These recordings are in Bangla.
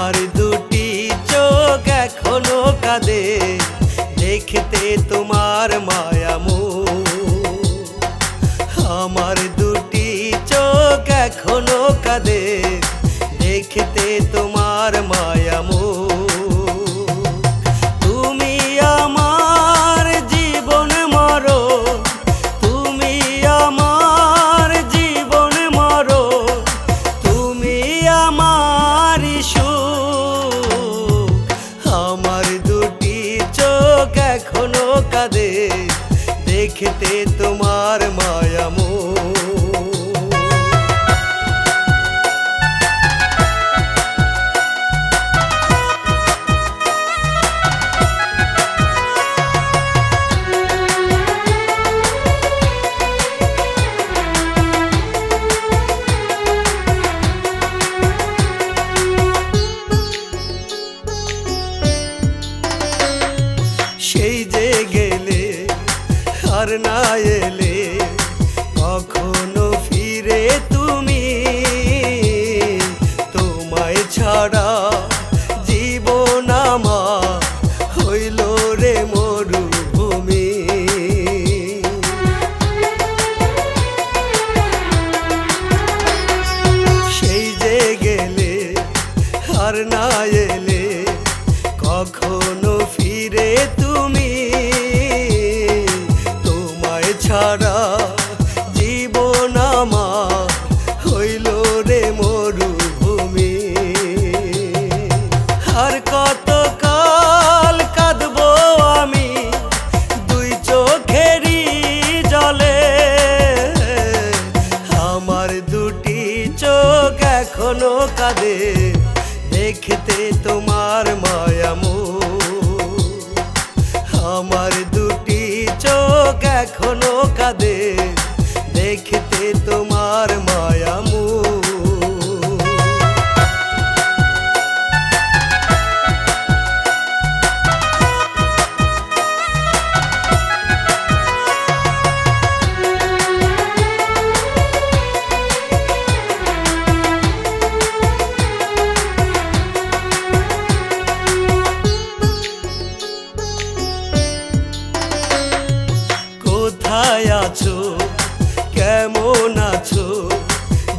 আমার দুটি চোখ এখনও কাঁদে। দেখতে তোমার মায়ামু আমার দুটি চোখ এখনও কাঁদে। দেখতে তোমার মায়ামো সেই যে আর না এলে কখনো ফিরে তুমি। তোমায় ছাড়া জীবন আমার হইল রে ছাড়া জীবন আমার হইল রে মরুভূমি। আর কত কাল কাঁদবো আমি দুই চোখেরই জলে। আমার দুটি চোখ এখনও কাঁদে, দেখতে তোমার মায়ামো এখনও কাঁদে। দেখতে তোমার মায়ামু কোথায় আছো? কেমন আছো?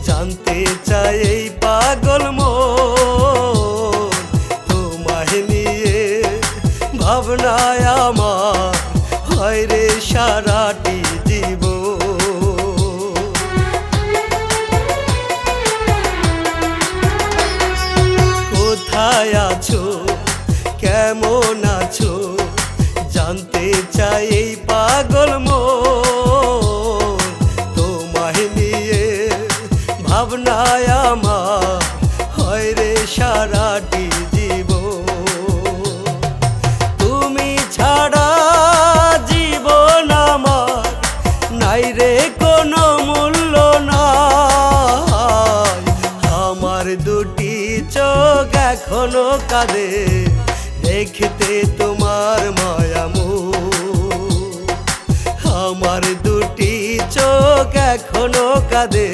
জানতে চাই এই পাগল মন। তোমায় নিয়ে ভাবনায় আমার, হয় রে সারাটি জীব কোথায় আছো? কেমন আছো? জানতে চাই এই পাগল মূল্য নয় আমার দুটি চোখ এখনও কাঁদে, দেখতে তোমার মায়ামু আমার দুটি চোখ এখনও কাঁদে